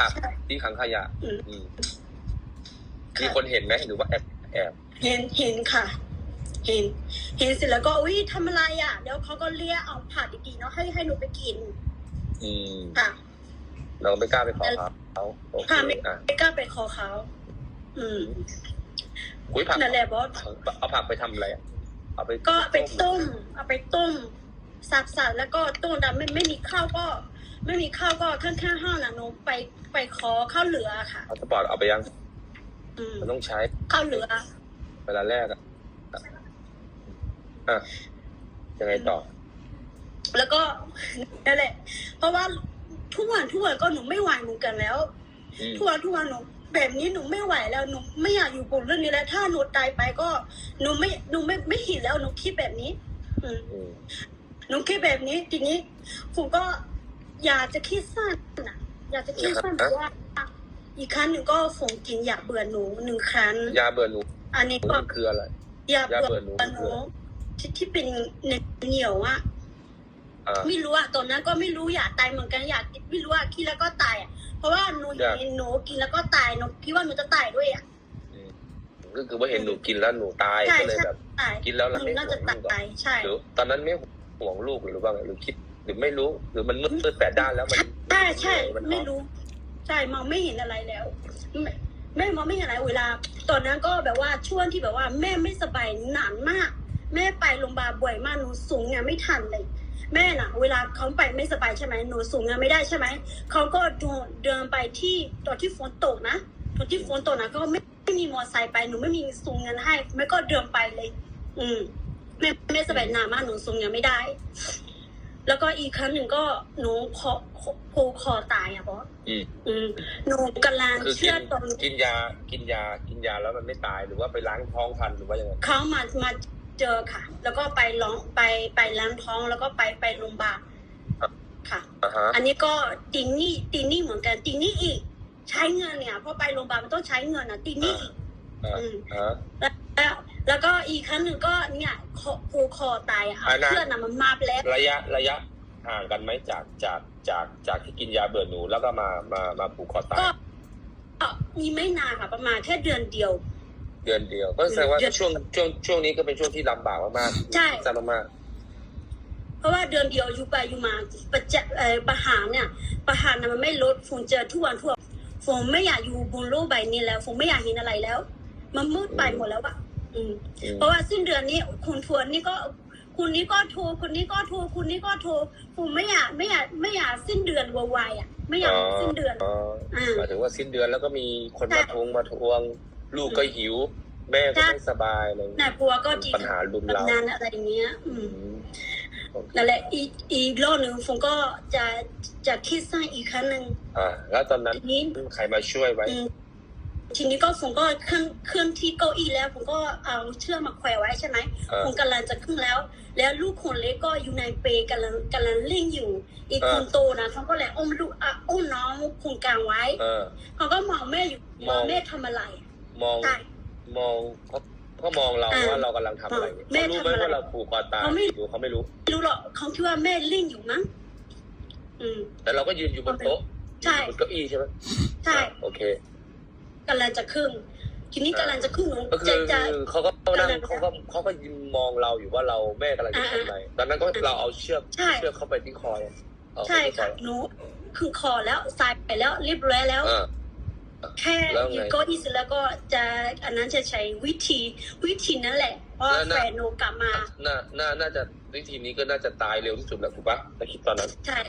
ผักที่ขังขยะ อืม อืมมีคนเห็นไหมหรือว่าแอบแอบเห็นเห็นค่ะ เห็น เห็นเสร็จแล้วก็อุ้ยทำอะไรอะเดี๋ยวเขาก็เรียกเอาผัดอีกๆเนาะให้ให้หนูไปกินอืมค่ะ เราไม่กล้าไปขอเขาเขาโอเคค่ะไม่อะไม่กล้าไปขอเขาอืมอุ้ยผักนั่นแหละบอสเอาผักไปทำอะไรอะเอาไปก็ไปต้ม เอาไปต้มสับสับแล้วก็ต้มแต่ไม่ไม่มีข้าวก็ ไม่มีข้าวก็ข้างๆห้องน่ะหนูไปไปขอข้าวเหลือค่ะเอาสปอร์ตเอาไปยังอืมมันต้องใช้ข้าวเหลือ เวลาแรกอะอะยังไงต่อ แล้วก็ นั่นแหละ เพราะว่าทุกวันทุกวันก็หนูไม่ไหวเหมือนกันแล้ว อืมทุกวันทุกวันหนูแบบนี้หนูไม่ไหวแล้วหนูไม่อยากอยู่บนเรื่องนี้แล้ว ถ้าหนูตายไปก็หนูไม่หนูไม่ไม่เห็นแล้วหนูคิดแบบนี้ อืม อืม หนูคิดแบบนี้ทีนี้ผมก็ อยากจะคิดสั้นนะอยากจะคิดสั้นเพราะว่า อีกครั้งหนึ่งก็ฝงกินอยากเบื่อหนูหนึ่งครั้งยาเบื่อหนู อันนี้ก็มันคืออะไรอยากยาเบื่เบื่อหนูอหนูที่ที่เป็นเหนียวอะอ่าไม่รู้อะตอนนั้นก็ไม่รู้อยากตายเหมือนกันอยากไม่รู้อะคิดแล้วก็ตายอะเพราะว่าหนูอยากเห็นหนูกินแล้วก็ตายหนูคิดว่าหนูจะตายด้วยอะอืมก็คือว่าเห็นหนูกินแล้วหนูตายใช่ก็เลยใช่แบบตายกินแล้วหเรานูไม่น่าห่วจะงลูกเหรอตายใช่หรือตอนนั้นไม่ห่วงลูกหรือว่าไงหรือคิดห รือไม่รู้ หรือมันมืดมืดแปดด้านแล้วมันใช่ใช่มันไม่รู้ ใช่มองไม่เห็นอะไรแล้วไม่แม่มองไม่เห็นอะไรเวลา ตอนนั้นก็แบบว่าช่วงที่แบบว่า แม่ไม่สบายหนานมาก แม่ไปโรงพยาบาลบ่อยมากหนูสูงงานไม่ทันเลยแม่น่ะ เวลาเขาไปไม่สบายใช่ไหมหนูสูงงานไม่ได้ใช่ไหมเขาก็เดินเดินไปที่ตอนที่ฝนตกนะตอนที่ฝนตกนะก็ไม่ไม่มีมอเตอร์ไซค์ไปหนูไม่มีสูงเงินให้แม่ก็เดินไปเลย อืมแม่แม่สบายหนามากหนูสูงเงินไม่ได้ แล้วก็อีกครั้งหนึ่งก็หนูคอผูกคอตายอะบอสอืมอืมหนูกำลังคือกิเชื่อนตอนกินยากินยากินยาแล้วมันไม่ตายหรือว่าไปล้างท้องทันหรือว่ายังไงเขามามาเจอค่ะ แล้วก็ไปร้องไปไปล้างท้องแล้วก็ไปไปโรงพยาบาลค่ะ อ่าฮะอันนี้ก็ตีนี่ตีนี่เหมือนกันตีนี่อีก ใช้เงินเนี่ยเพราะไปโรงพยาบาลมันต้องใช้เงินอะตีนี่อีกอ่าอืมอ่าแล้ว แล้วก็อีกครั้งหนึ่งก็เนี่ยคอผูกคอตายอะอันนั้น เพื่อนอะมันมาแล้วระยะระยะห่างกันไหมจากจากจากจากที่กินยาเบื่อหนูแล้วก็มามามาผูกคอตายก็ก็มีไม่นานค่ะประมาณแค่เดือนเดียว เดือนเดียว ก็แสดงว่าเดือนช่วงช่วงช่วงนี้ก็เป็นช่วงที่ลำบากมากๆใช่สั้นมากเพราะว่าเดือนเดียวอยู่ไปอยู่มาประจะเอ่อประหารเนี่ย ประหารน่ะมันไม่ลดฝนเจอทุกวันทั่วฝนไม่อยากอยู่บนโลกใบนี้แล้วฝนไม่อยากเห็นอะไรแล้ว มันมืดไปหมดแล้วอะอืมๆอืม เพราะว่าสิ้นเดือนนี้คุณทวนนี่ก็คุณนี้ก็โทรคุณนี้ก็โทรคุณนี้ก็โทรผมไม่อยากไม่อยากไม่อยากสิ้นเดือนไวๆอะ ไม่อยากสิ้นเดือนอ๋ออ่าหมายถึงว่าสิ้นเดือนแล้วก็มีคนใช่มาทวงมาทวง ลูกก็หิว แม่ก็ใช่ไม่สบายอะไรอย่างน่าเงี้ยกลัวก็ดีปัญหาลุมเราทำงานอะไรอย่างเงี้ย อือืมมโอเคนั่นแหละอีกอีกรอบหนึ่งผมก็จะจะคิดสร้างอีกครั้งหนึ่งอ่า แล้วตอนนั้นทีนี้ใครมาช่วยไว้อืม ทีนี้ก็ผมก็ขึ้นขึ้นที่เก้าอี้แล้ว ผมก็เอาเชือกมาแขวนไว้ใช่ไหมอ่าผมกำลังจะขึ้นแล้ว แล้วลูกคนเล็กก็อยู่ในเปลกำลังกำลังเล่นอยู่ อีกอ่าคนโตนะเขาก็เลยอุ้มลูกอะอุ้มน้องคนกลางไว้เออเขาก็มองแม่อยู่มมององแม่ทำอะไร มองใช่มองเขาเขามองเราอ่าว่าเรากำลังทำอะไรแม่เขารู้ไหมทำอะไรว่าเราผูกคอตายเขาไม่หรือเขาไม่รู้ไม่รู้หรอกเขาคิดว่าแม่เล่นอยู่มั้งอืมแต่เราก็ยืนอยู่บนโต๊ะใช่บนเก้าอี้ใช่ไหมใช่อ่าโอเค กำลังจะขึ้นทีนี้กำลังจะขึ้นหนูก็คืจะอจะ เขาก็นั่งกำลังเขาก็เขาก็ยืนมองเราอยู่ว่าเราแม่กำลังจะทำอะไรตอนนั้นก็เราเอาเชือกใช่ เชือกเข้าไปที่คอเอาเข้าใช่ไปที่คค่ะอหนูขึ้นคอแล้วสายไปแล้วเรียบร้อยแล้ว อ่า แค่แล้วไงอยู่เก็อีสแล้วก็จะอันนั้นจะใช้วิธีวิธีนั้นแหละเพราะว่านั่นแฟน่ะนหนูกลับมา น่าน่าน่าจะวิธีนี้ก็น่าจะตายเร็วที่สุดแล้วถูกปะถ้าคิดตอนนั้น ใช่